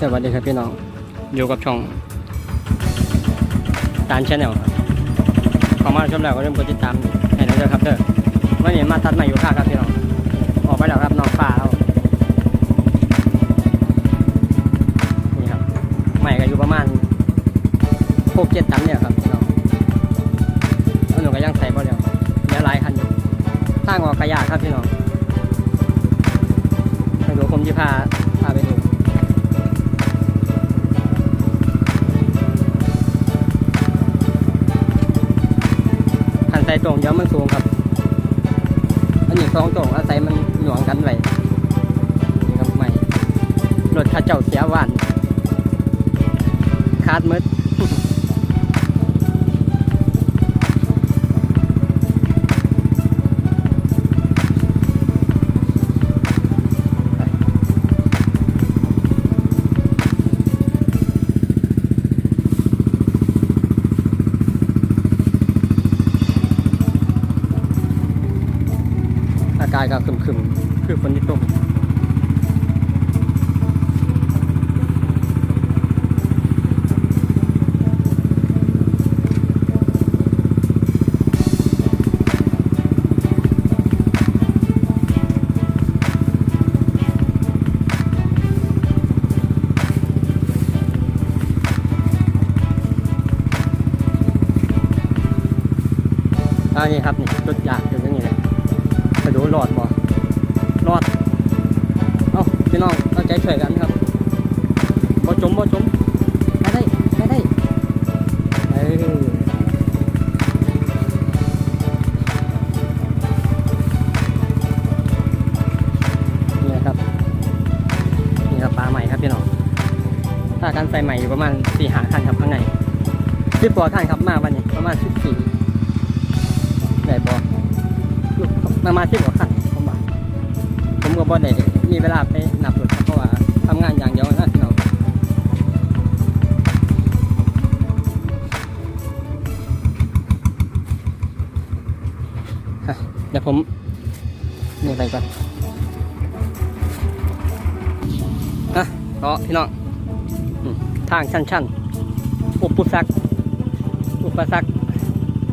สวัสดีครับพี่น้อง อยู่กับช่องตานชาแนลครับขอมาชมแล้วก็เริ่มกดติดตามให้เราด้วยครับเด้อวันนี้มาตัดใหม่อยู่ค่าครับพี่น้อง ออกไปแล้วครับน้องฟ้าเอานี่ครับใหม่ก็อยู่ประมาณหกเจ็ดตันเนี่ยครับพี่น้องแล้วหนูก็ยังใส่บ่แล้วเดี๋ยวหลายคันอยู่ทางออกกระยาครับพี่น้องไปดูผมจะพา ใส่ตรงย้อมมันสูงครับอันนี้สองตรงอาศัยมันหน่วงกันไว้นี่ครับใหม่รถข้าเจ้าเสียหวานคาดมืด อากาศก็ครึมๆคือฝนที่ตกอันนี้ครับนี่จุดยากอยู่ตรงนี้เลยไปดู รอดบ่รอด เอาพี่น้องเอาใจช่วยกันครับบ่จมบ่จมไปได้ไปได้เออนี่ครับ นี่ครับปลาใหม่ครับพี่น้องถ้าการใส่ใหม่อยู่ประมาณสี่หาคันครับข้างในสิบกว่าคันครับมาวันนี้ประมาณสิบสี่ได้บ่ประ มาณสิบกว่าคันประมาผมก็บ่ได้มีเวลาไปนับรถเพราะว่าทำงานอย่างเดียวนะพี่น้องฮะเดี๋ยวผมนี่ไปก่อนอะก็พี่น้องทางชันๆอุปสรรคอุปสรรค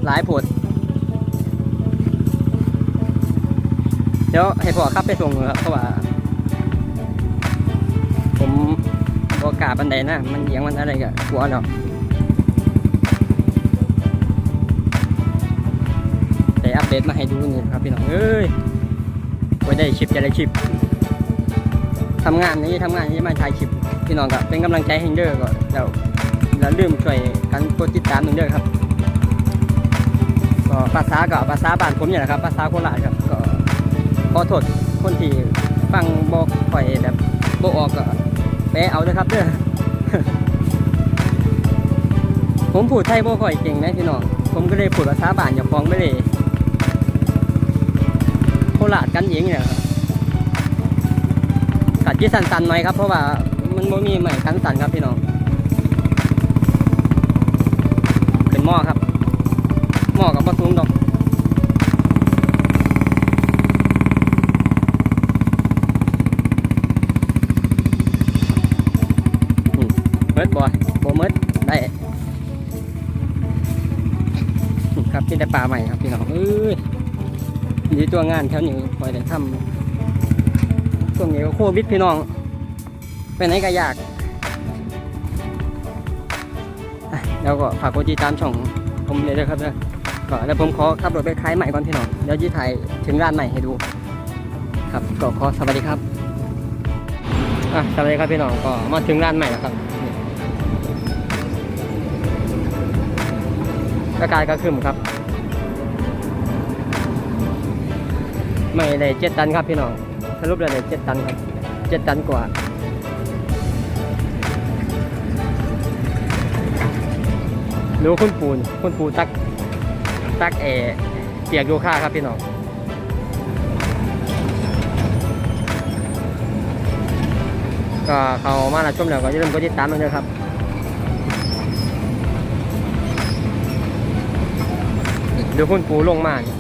หลายผล เดี๋ยวให้พ่อขับไปส่งครับเพราะว่า ผมบกล้าบันไดนะมันเอียงมันอะไรก็กลัวเนาะแต่อัปเดตมาให้ดูนี่ครับพี่น้องเอ้ยไว้ได้ชิปจะได้ชิปทำงานนี้ทำงานนี้มาถ่ายชิปพี่น้องก็เป็นกำลังใจให้เด้อก็แล้วแล้วลืมช่วยกันกดติดตามหนึ่งเด้อครับก็ภาษาก็ภาษาบ้านผมเนี่ยแหละครับภาษาโคราชครับก็ ขอโทษคนที่ฟังบอกข่อยแบบบออกก็แปลเอาเด้อครับเด้อผมพูดไทยบ่ค่อยเก่งนะพี่น้อง ผมก็เลยพูดภาษาบ้านอย่าฟ้องไม่เลยโคราชกันเองเนี่ยครับกัดที่สันๆหน่อยครับ เพราะว่ามันบ่มีใหม่คันสันครับพี่น้องขึ้นหม้อครับหม้อกับบ่สูงดอก เมิ ดบ่บ่มดได้ครับที่ได้ปลาใหม่ครับพี่น้องเอ้ยดีตัวงานแถวนี้คอยได้ทำช่วงนี้ก็โควิดพี่น้องไปไหนก็ยากแล้วก็ฝากกดติดตามช่องผมเลยด้วยครับเด้อก็แล้วผมขอขับรถไปขายใหม่ก่อนพี่น้องเดี๋ยวจีถ่ายถึงร้านใหม่ให้ดู ครับก็ขอสวัสดีครับอะสวัสดีครับพี่น้องก็มาถึงร้านใหม่แล้วครับ อากาศก็ขึ้นครับ ไม่ได้เจ็ดตันครับพี่น้องสรุปแล้วได้เจ็ดตันครับเจ็ดตันกว่าดูคุณปูนคุณปูตักตักเอเปียกโยค่าครับพี่น้องก็เขามาละชมแล้วก็อย่าลืมกดติดตามด้วยครับ เดี๋ยวคุณปูลงมาเนี่ย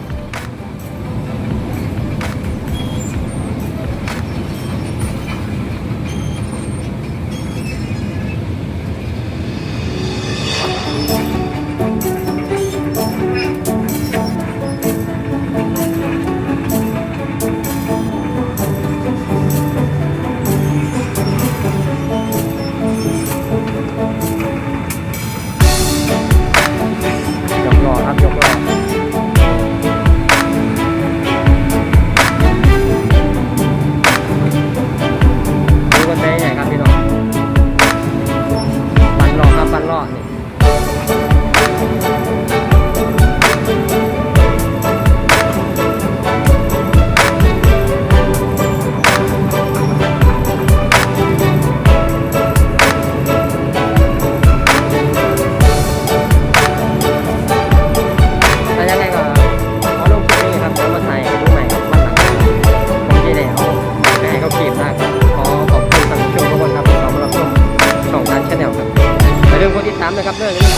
Not. นะครับเรื่อง